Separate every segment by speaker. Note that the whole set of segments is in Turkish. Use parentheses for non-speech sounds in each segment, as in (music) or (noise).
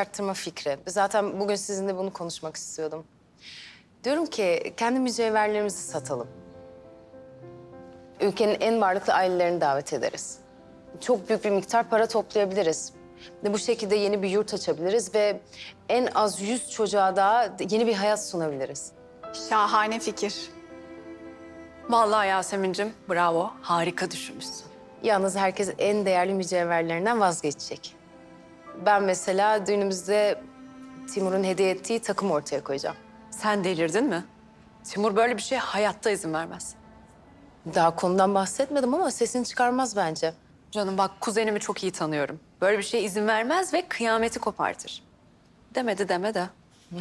Speaker 1: arttırma fikri. Zaten bugün sizinle bunu konuşmak istiyordum. Diyorum ki kendi mücevherlerimizi satalım. Ülkenin en varlıklı ailelerini davet ederiz. Çok büyük bir miktar para toplayabiliriz. Ve bu şekilde yeni bir yurt açabiliriz ve en az 100 çocuğa daha yeni bir hayat sunabiliriz.
Speaker 2: Şahane fikir.
Speaker 3: Vallahi Yasemin'cim bravo. Harika düşünmüşsün.
Speaker 1: Yalnız herkes en değerli mücevherlerinden vazgeçecek. Ben mesela düğünümüzde Timur'un hediye ettiği takım ortaya koyacağım.
Speaker 3: Sen delirdin mi? Timur böyle bir şeye hayatta izin vermez.
Speaker 1: Daha konudan bahsetmedim ama sesini çıkarmaz bence.
Speaker 3: Canım bak kuzenimi çok iyi tanıyorum. Böyle bir şeye izin vermez ve kıyameti kopartır. Demedi deme de.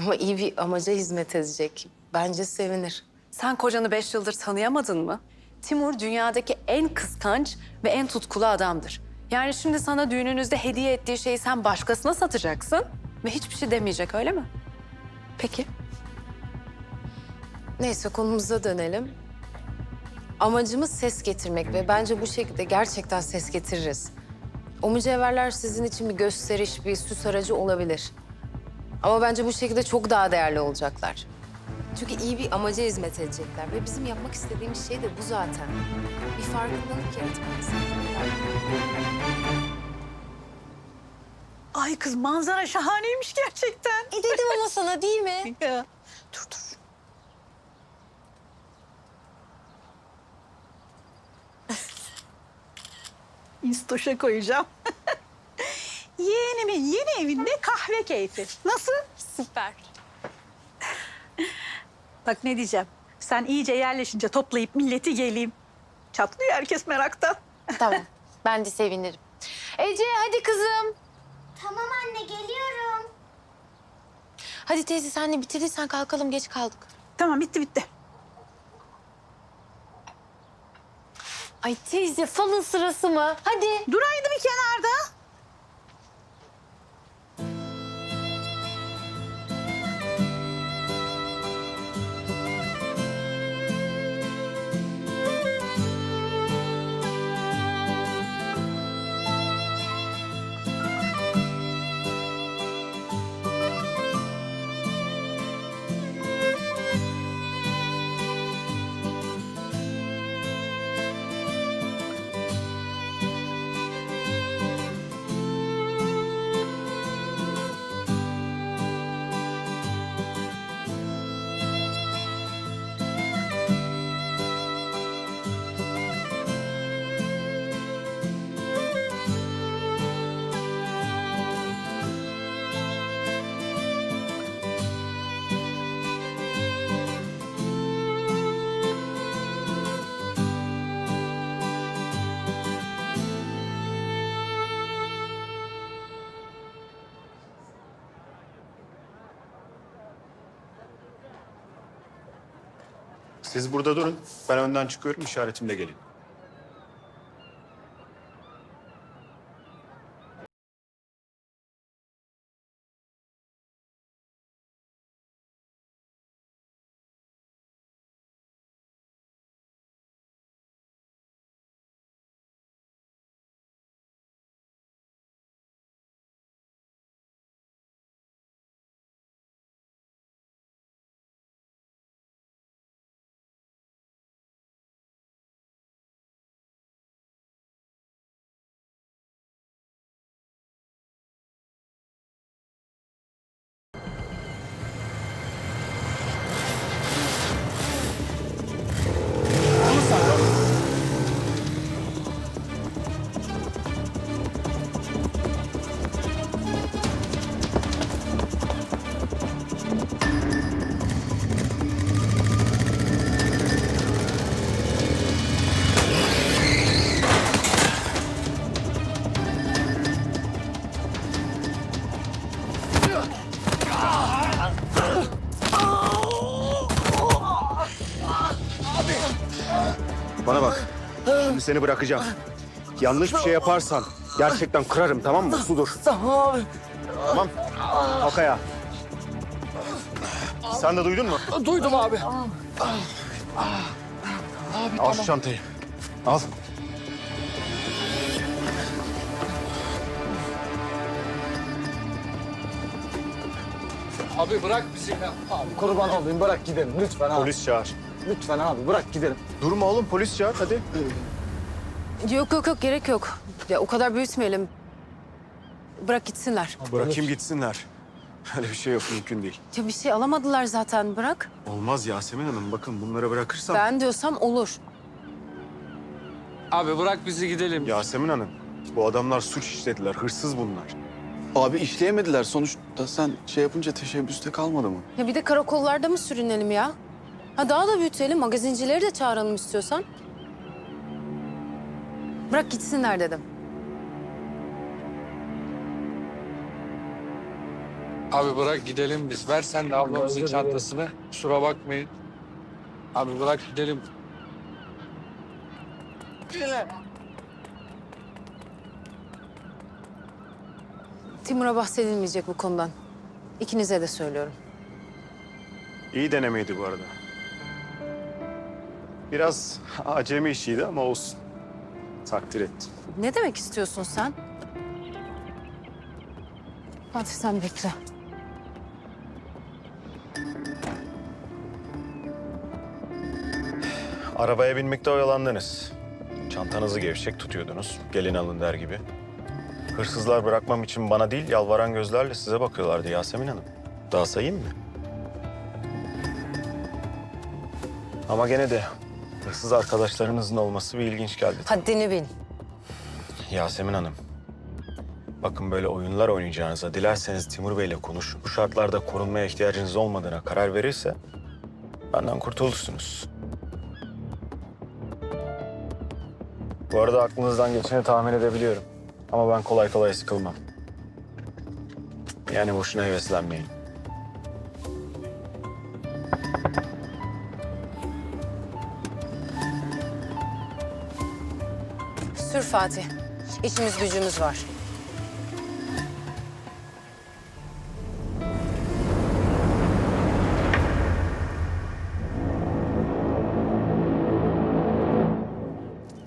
Speaker 1: Ama iyi bir amaca hizmet edecek. Bence sevinir.
Speaker 3: Sen kocanı beş yıldır tanıyamadın mı? Timur dünyadaki en kıskanç ve en tutkulu adamdır. Yani şimdi sana düğününüzde hediye ettiği şeyi sen başkasına satacaksın ve hiçbir şey demeyecek öyle mi? Peki.
Speaker 1: Neyse konumuza dönelim. Amacımız ses getirmek ve bence bu şekilde gerçekten ses getiririz. O mücevherler sizin için bir gösteriş, bir süs aracı olabilir. Ama bence bu şekilde çok daha değerli olacaklar. Çünkü iyi bir amaca hizmet edecekler ve bizim yapmak istediğimiz şey de bu zaten. Bir farkındalık yaratmak.
Speaker 2: Ay kız manzara şahaneymiş gerçekten.
Speaker 1: E dedim ama sana değil mi? (laughs)
Speaker 2: Ya. Dur dur. (laughs) İstoşa koyacağım. (laughs) Yeğenimin yeni evinde kahve keyfi. Nasıl?
Speaker 3: Süper.
Speaker 2: Bak ne diyeceğim. Sen iyice yerleşince toplayıp milleti geleyim. Çatlıyor herkes meraktan. (laughs)
Speaker 1: Tamam. Ben de sevinirim. Ece hadi kızım.
Speaker 4: Tamam anne geliyorum.
Speaker 1: Hadi teyze sen de bitirdiysen kalkalım geç kaldık.
Speaker 2: Tamam bitti bitti.
Speaker 1: Ay teyze falın sırası mı? Hadi.
Speaker 2: Duraydı bir kenarda.
Speaker 5: Siz burada durun. Ben önden çıkıyorum, işaretimle gelin. Seni bırakacağım. Yanlış bir şey yaparsan gerçekten kırarım tamam mı? Su dur.
Speaker 6: Tamam abi.
Speaker 5: Tamam. Kalk ayağa. Sen de duydun mu?
Speaker 6: Duydum abi.
Speaker 5: Al şu çantayı. Al.
Speaker 6: Abi bırak bizi ya.
Speaker 7: Abi kurban olayım bırak gidelim lütfen abi.
Speaker 5: Polis çağır.
Speaker 7: Lütfen abi bırak gidelim.
Speaker 5: Durma oğlum polis çağır hadi.
Speaker 1: Yok yok yok gerek yok. Ya o kadar büyütmeyelim. Bırak gitsinler.
Speaker 5: Bırakayım gitsinler. (laughs) Öyle bir şey yok mümkün değil.
Speaker 1: Ya bir şey alamadılar zaten bırak.
Speaker 5: Olmaz Yasemin Hanım bakın bunları bırakırsam.
Speaker 1: Ben diyorsam olur.
Speaker 6: Abi bırak bizi gidelim.
Speaker 5: Yasemin Hanım bu adamlar suç işlediler hırsız bunlar.
Speaker 8: Abi işleyemediler. Sonuçta sen şey yapınca teşebbüste kalmadı mı?
Speaker 1: Ya bir de karakollarda mı sürünelim ya? Ha daha da büyütelim. Magazincileri de çağıralım istiyorsan. Bırak gitsinler dedim.
Speaker 6: Abi bırak gidelim biz. Ver sen de ablamızın çantasını. Kusura bakmayın. Abi bırak gidelim.
Speaker 1: Timur'a bahsedilmeyecek bu konudan. İkinize de söylüyorum.
Speaker 5: İyi denemeydi bu arada. Biraz acemi işiydi ama olsun. Takdir ettim.
Speaker 1: Ne demek istiyorsun sen? Fatih sen bekle.
Speaker 5: Arabaya binmekte oyalandınız. Çantanızı gevşek tutuyordunuz. Gelin alın der gibi. Hırsızlar bırakmam için bana değil, yalvaran gözlerle size bakıyorlardı Yasemin Hanım. Daha sayayım mı? Ama gene de hırsız arkadaşlarınızın olması bir ilginç geldi.
Speaker 1: Haddini bil.
Speaker 5: Yasemin Hanım. Bakın böyle oyunlar oynayacağınıza dilerseniz Timur Bey'le konuşun. Bu şartlarda korunmaya ihtiyacınız olmadığına karar verirse benden kurtulursunuz. Bu arada aklınızdan geçeni tahmin edebiliyorum. Ama ben kolay kolay sıkılmam. Yani boşuna heveslenmeyin.
Speaker 1: Fatih. İşimiz gücümüz var.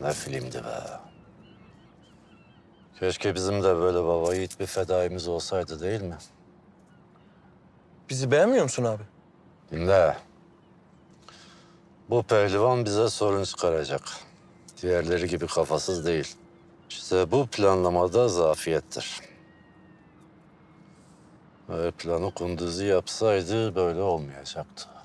Speaker 9: Ne filmdi be. Keşke bizim de böyle baba yiğit bir fedaimiz olsaydı değil mi?
Speaker 10: Bizi beğenmiyor musun abi?
Speaker 9: Dinle. Bu pehlivan bize sorun çıkaracak. Diğerleri gibi kafasız değil. İşte bu planlamada zafiyettir. Eğer planı kunduzu yapsaydı böyle olmayacaktı.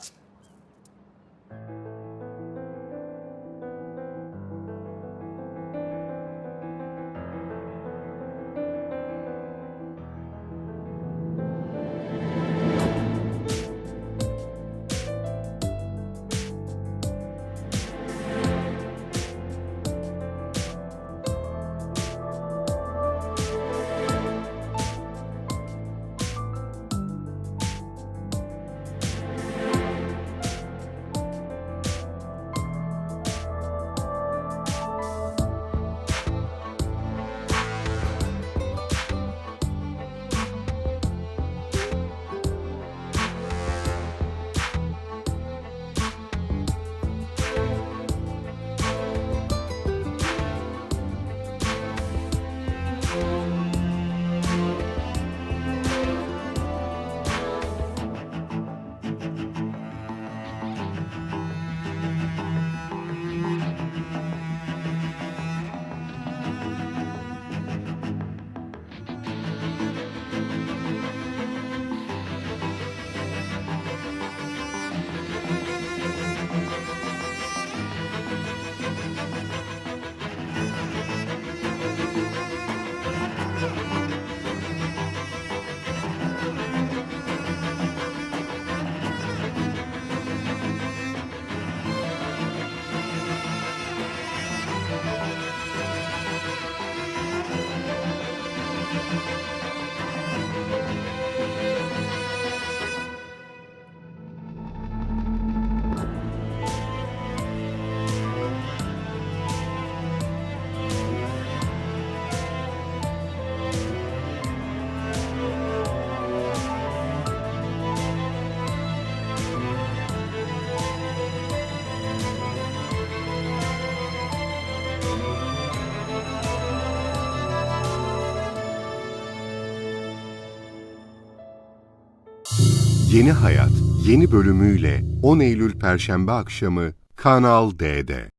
Speaker 10: Yeni Hayat yeni bölümüyle 10 Eylül Perşembe akşamı Kanal D'de.